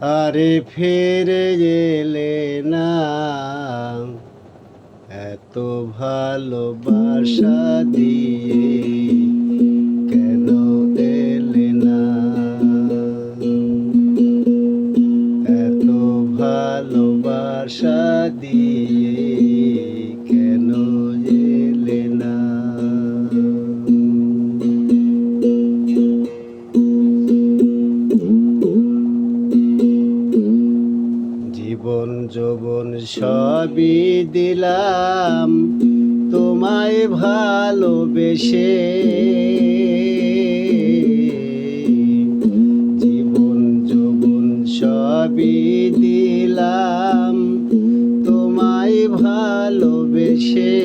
আরে ফের গেলে না। এত ভালোবাসা দিয়ে জীবন যৌবন সবই দিলাম। তোমায় ভালোবেসে জীবন, যৌবন সবই দিলাম। তোমায় ভালোবেসে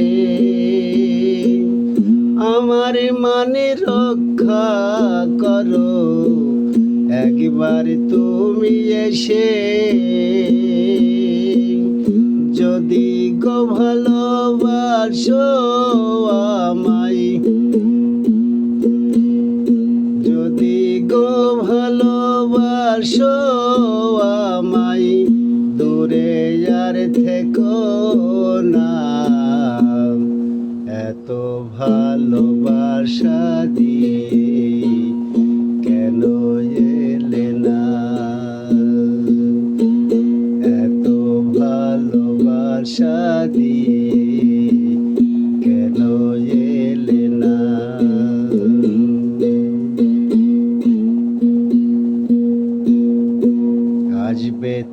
আমার মানে রক্ষা করো। একবার তুমি এসে যদি গো ভালোবাসো যদি গো ভালোবাসো আমায় দূরে আর থেকো না। এত ভালোবাসা দিয়ে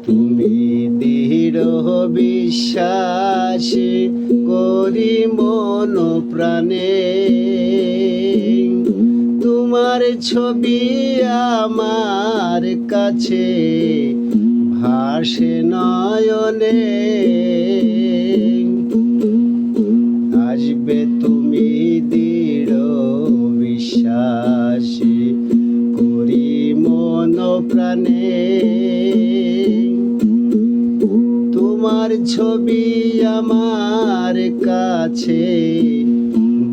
তুমি দৃঢ় বিশ্বাস করি মন প্রাণে। তোমার ছবি আমার কাছে ভাসে নয়নে। আসবে তুমি দৃঢ় বিশ্বাস করি মন প্রাণে। তোমার ছবি আমার কাছে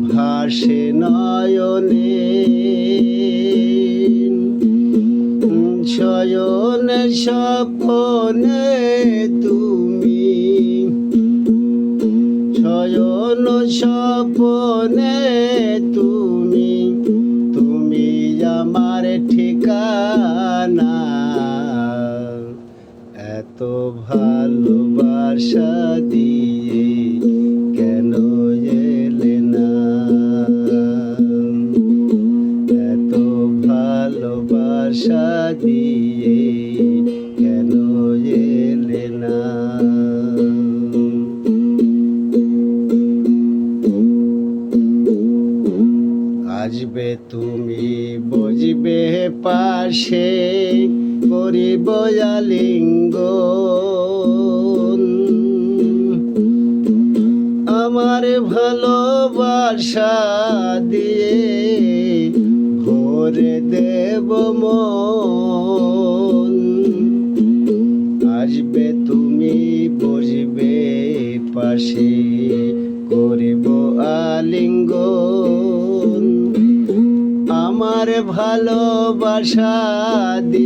ভাসে নয়নে। শয়ন স্বপনে তুমি শয়ন স্বপনে তুমি তুমি আমার ঠিকানা। এত ভালোবাসা দিয়ে কেন এলে না? এত ভালোবাসা দিয়ে কেন এলে না? আসবে তুমি, বুঝবে পাশে করিব লিঙ্গ ভালোবাসা দিয়ে ভরে দেব মন। আসবে তুমি বসবে পাশে করিব আলিঙ্গন। আমার ভালোবাসা দিয়ে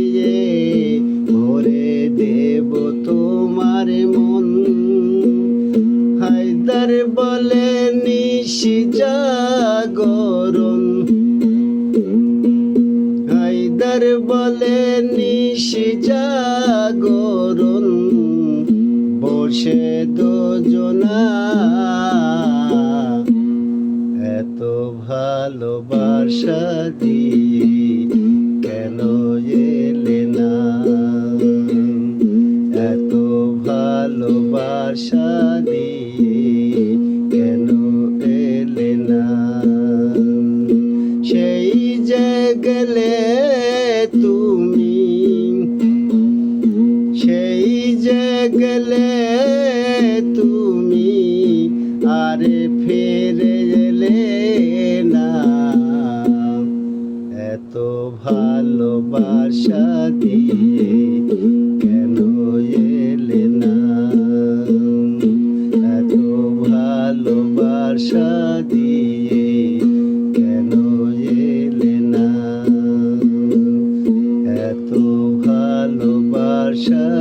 হায়দার বলে, নিশি জাগরণ, বসে দুজনা। এত ভালোবাসা দিয়ে কেন এলে না? এত ভালোবাসা দিয়ে না এত ভালোবাসা